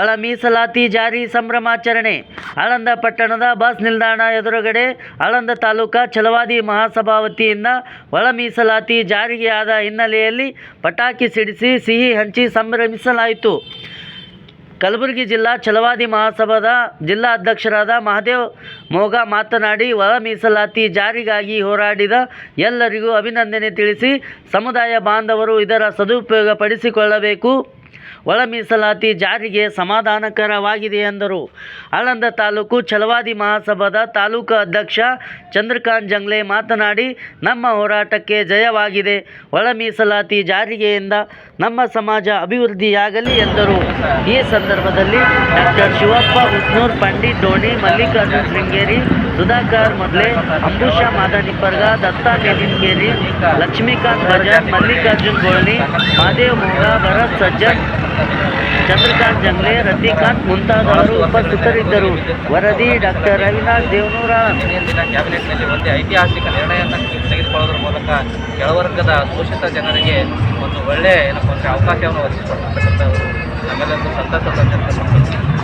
ಒಳ ಮೀಸಲಾತಿ ಜಾರಿ ಸಂಭ್ರಮಾಚರಣೆ. ಆಳಂದ ಪಟ್ಟಣದ ಬಸ್ ನಿಲ್ದಾಣ ಎದುರುಗಡೆ ಆಳಂದ ತಾಲೂಕಾ ಛಲವಾದಿ ಮಹಾಸಭಾ ವತಿಯಿಂದ ಒಳ ಮೀಸಲಾತಿ ಜಾರಿಗೆ ಆದ ಹಿನ್ನೆಲೆಯಲ್ಲಿ ಪಟಾಕಿ ಸಿಡಿಸಿ ಸಿಹಿ ಹಂಚಿ ಸಂಭ್ರಮಿಸಲಾಯಿತು. ಕಲಬುರಗಿ ಜಿಲ್ಲಾ ಛಲವಾದಿ ಮಹಾಸಭಾದ ಜಿಲ್ಲಾ ಅಧ್ಯಕ್ಷರಾದ ಮಹಾದೇವ್ ಮೋಗ ಮಾತನಾಡಿ, ಒಳ ಮೀಸಲಾತಿ ಜಾರಿಗಾಗಿ ಹೋರಾಡಿದ ಎಲ್ಲರಿಗೂ ಅಭಿನಂದನೆ ತಿಳಿಸಿ, ಸಮುದಾಯ ಬಾಂಧವರು ಇದರ ಸದುಪಯೋಗ ಪಡಿಸಿಕೊಳ್ಳಬೇಕು ಒಳ ಮೀಸಲಾತಿ ಜಾರಿಗೆ ಸಮಾಧಾನಕರವಾಗಿದೆ ಎಂದರು. ಆಳಂದ ತಾಲೂಕು ಛಲವಾದಿ ಮಹಾಸಭಾದ ತಾಲೂಕು ಅಧ್ಯಕ್ಷ ಚಂದ್ರಕಾಂತ್ ಜಂಗ್ಲೆ ಮಾತನಾಡಿ, ನಮ್ಮ ಹೋರಾಟಕ್ಕೆ ಜಯವಾಗಿದೆ. ಒಳ ಮೀಸಲಾತಿ ಜಾರಿಗೆಯಿಂದ ನಮ್ಮ ಸಮಾಜ ಅಭಿವೃದ್ಧಿಯಾಗಲಿ ಎಂದರು. ಈ ಸಂದರ್ಭದಲ್ಲಿ ಡಾಕ್ಟರ್ ಶಿವಪ್ಪ ಹುಸ್ನೂರ್ ಪಂಡಿತ್ ಡೋಣಿ ಮಲ್ಲಿಕಾರ್ಜುನ್ ಶೃಂಗೇರಿ ಸುಧಾಕರ್ ಮೊದಲೇ ಅಂಬುಷ ಮಾದಾನಿಪ್ಪರ್ಗ ದತ್ತಾ ಮೇಲಿನ್ಗೇರಿ ಲಕ್ಷ್ಮೀಕಾಂತ್ ಭಜನ್, ಮಲ್ಲಿಕಾರ್ಜುನ್ ಗೋಳ್ನಿ ಮಹಾದೇವ್ ಮೋಗ ಭರತ್ ಸಜ್ಜನ್, ಚಂದ್ರಕಾಂತ್ ಜಂಗ್ಲೆ, ರತಿಕಾಂತ್ ಮುಂತಾದವರು ಉಪಸ್ಥಿತರಿದ್ದರು. ವರದಿ ಡಾಕ್ಟರ್ ರವಿನಾಥ್ ದೇವನೂರ. ಐತಿಹಾಸಿಕ ನಿರ್ಣಯವನ್ನು ತೆಗೆದುಕೊಳ್ಳೋದ್ರ ಮೂಲಕ ಕೆಳವರ್ಗದ ಶೋಷಿತ ಜನರಿಗೆ ಒಂದು ಒಳ್ಳೆಯ ಏನಪ್ಪ ಅಂದರೆ ಅವಕಾಶವನ್ನು ಒದಗಿಸಿಕೊಡ್ತಕ್ಕಂಥದ್ದು ನಮ್ಮೆಲ್ಲರಿಗೂ ಸಂತಸ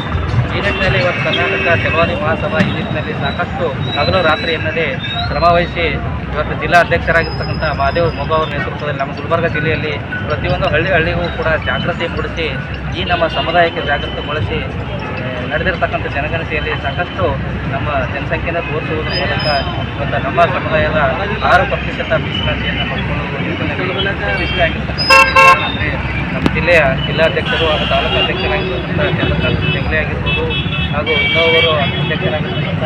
ಈ ನಿಟ್ಟಿನಲ್ಲಿ ಇವತ್ತು ಕರ್ನಾಟಕ ಚಲವಾದಿ ಮಹಾಸಭಾ ಈ ನಿಟ್ಟಿನಲ್ಲಿ ಸಾಕಷ್ಟು ಹಗಲು ರಾತ್ರಿ ಎನ್ನದೇ ಶ್ರಮವಹಿಸಿ ಇವತ್ತು ಜಿಲ್ಲಾ ಅಧ್ಯಕ್ಷರಾಗಿರ್ತಕ್ಕಂಥ ಮಹಾದೇವ್ ಮೊಗ ಅವರ ನೇತೃತ್ವದಲ್ಲಿ ನಮ್ಮ ಗುಲ್ಬರ್ಗ ಜಿಲ್ಲೆಯಲ್ಲಿ ಪ್ರತಿಯೊಂದು ಹಳ್ಳಿ ಹಳ್ಳಿಗೂ ಕೂಡ ಜಾಗೃತಿ ಮೂಡಿಸಿ ಈ ನಮ್ಮ ಸಮುದಾಯಕ್ಕೆ ಜಾಗೃತಿಗೊಳಿಸಿ ನಡೆದಿರ್ತಕ್ಕಂಥ ಜನಗಣತಿಯಲ್ಲಿ ಸಾಕಷ್ಟು ನಮ್ಮ ಜನಸಂಖ್ಯೆಯನ್ನು ತೋರಿಸುವುದರ ಮೂಲಕ ಇವತ್ತು ನಮ್ಮ ಸಮುದಾಯದ ಆರು ಪ್ರತಿಶತ ಮೀಸಲಾತಿಯನ್ನು ಪಡ್ಕೊಳ್ಳುವ ನಿಟ್ಟಿನಲ್ಲಿ ಯಶಸ್ವಿಯಾಗಿರ್ತಕ್ಕಂಥ ಅಂದರೆ ನಮ್ಮ ಜಿಲ್ಲೆಯ ಜಿಲ್ಲಾಧ್ಯಕ್ಷರು ಹಾಗೂ ತಾಲೂಕು ಅಧ್ಯಕ್ಷರಾಗಿರ್ತಕ್ಕಂಥ ಚಂದ್ರಕಾಂತ್ ಹೆಗ್ಡೆ ಆಗಿರ್ಬೋದು ಹಾಗೂ ಇನ್ನೊಬ್ಬರು ಅಧ್ಯಕ್ಷರಾಗಿರ್ತಕ್ಕಂಥ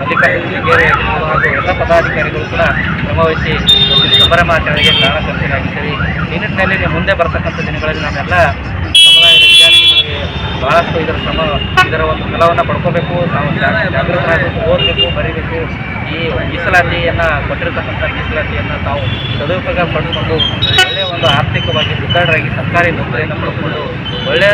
ಮಲ್ಲಿಕಾರ್ಜುನ ಶೃಂಗೇರಿ ಆಗಿರ್ಬೋದು ಹಾಗೂ ಎಲ್ಲ ಪದಾಧಿಕಾರಿಗಳು ಕೂಡ ಶ್ರಮವಹಿಸಿ ಸಂಭ್ರಮಾಚರಣೆಗೆ ಕಾರಣಕರ್ತರಾಗಿದ್ದೀರಿ. ಈ ನಿಟ್ಟಿನಲ್ಲಿ ಮುಂದೆ ಬರ್ತಕ್ಕಂಥ ದಿನಗಳಲ್ಲಿ ನಾವೆಲ್ಲ ಸಮುದಾಯದ ವಿದ್ಯಾರ್ಥಿಗಳಿಗೆ ಬಹಳಷ್ಟು ಇದರ ಶ್ರಮ, ಇದರ ಒಂದು ಫಲವನ್ನು ಪಡ್ಕೋಬೇಕು. ನಾವು ಜಾಗೃತರಾಗಬೇಕು, ಓದಬೇಕು, ಬರೀಬೇಕು. ಈ ಮೀಸಲಾತಿಯನ್ನು ಕೊಟ್ಟಿರ್ತಕ್ಕಂಥ ಮೀಸಲಾತಿಯನ್ನು ತಾವು ಸದುಪಯೋಗ ಪಡೆದುಕೊಂಡು ಒಳ್ಳೆಯ ಒಂದು ಮುಖಂಡರಾಗಿ ಸರ್ಕಾರಿ ನೌಕರಿಯನ್ನು ಪಡ್ಕೊಂಡು ಒಳ್ಳೆಯ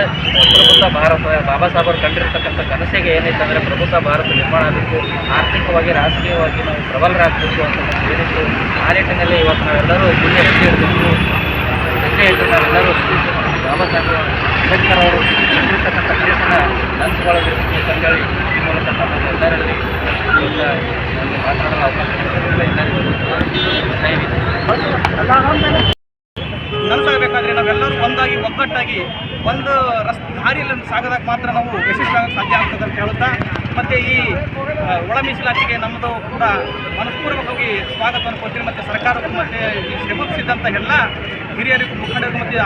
ಪ್ರಬುದ್ಧ ಭಾರತ ಬಾಬಾ ಸಾಹೇಬರು ಕಂಡಿರ್ತಕ್ಕಂಥ ಕನಸಿಗೆ ಏನೈತೆ ಅಂದರೆ ಪ್ರಬುದ್ಧ ಭಾರತ ನಿರ್ಮಾಣ ಆಗಬೇಕು. ಆರ್ಥಿಕವಾಗಿ, ರಾಜಕೀಯವಾಗಿ ನಾವು ಪ್ರಬಲರಾಗಬೇಕು ಅಂತ ಏನಿತ್ತು ಆ ನಿಟ್ಟಿನಲ್ಲಿ ಇವತ್ತು ನಾವೆಲ್ಲರೂ ಮುಂದೆ ಹೆಜ್ಜೆ ಇರಬೇಕು ಹೆಜ್ಜೆ ಇಟ್ಟು ನಾವೆಲ್ಲರೂ ಬಾಬಾ ಸಾಹೇಬ್ ಅಂಬೇಡ್ಕರ್ ಅವರು ಕಂಡಿರ್ತಕ್ಕಂಥ ಕನಸನ್ನು ನನಸುಗೊಳ್ಳಬೇಕು ಅಂತೇಳಿ ಈ ಮೂಲಕ ನಮ್ಮ ಎಲ್ಲರಲ್ಲಿ ನಾವೆಲ್ಲರೂ ಒಂದಾಗಿ, ಒಗ್ಗಟ್ಟಾಗಿ ಒಂದು ರಸ್ ದಾರಿಯಲ್ಲಿ ಸಾಗದಾಗ ಮಾತ್ರ ನಾವು ಯಶಸ್ವಿಯಾಗಕ್ಕೆ ಸಾಧ್ಯ ಆಗ್ತದೆ ಅಂತ ಹೇಳುತ್ತಾ, ಮತ್ತು ಈ ಒಳ ಮೀಸಲಾತಿಗೆ ನಮ್ಮದು ಕೂಡ ಮನಃಪೂರ್ವಕವಾಗಿ ಸ್ವಾಗತವನ್ನು ಕೊಟ್ಟಿರಿ ಮತ್ತು ಸರ್ಕಾರಕ್ಕೂ ಮತ್ತು ಈ ಶ್ರಮಿಸಿದಂಥ ಎಲ್ಲ ಹಿರಿಯರಿಗೂ ಮುಖಂಡರಿಗೂ ಮತ್ತು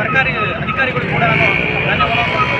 ಸರ್ಕಾರಿ ಅಧಿಕಾರಿಗಳಿಗೂ ಕೂಡ ನಾನು ಧನ್ಯವಾದವನ್ನು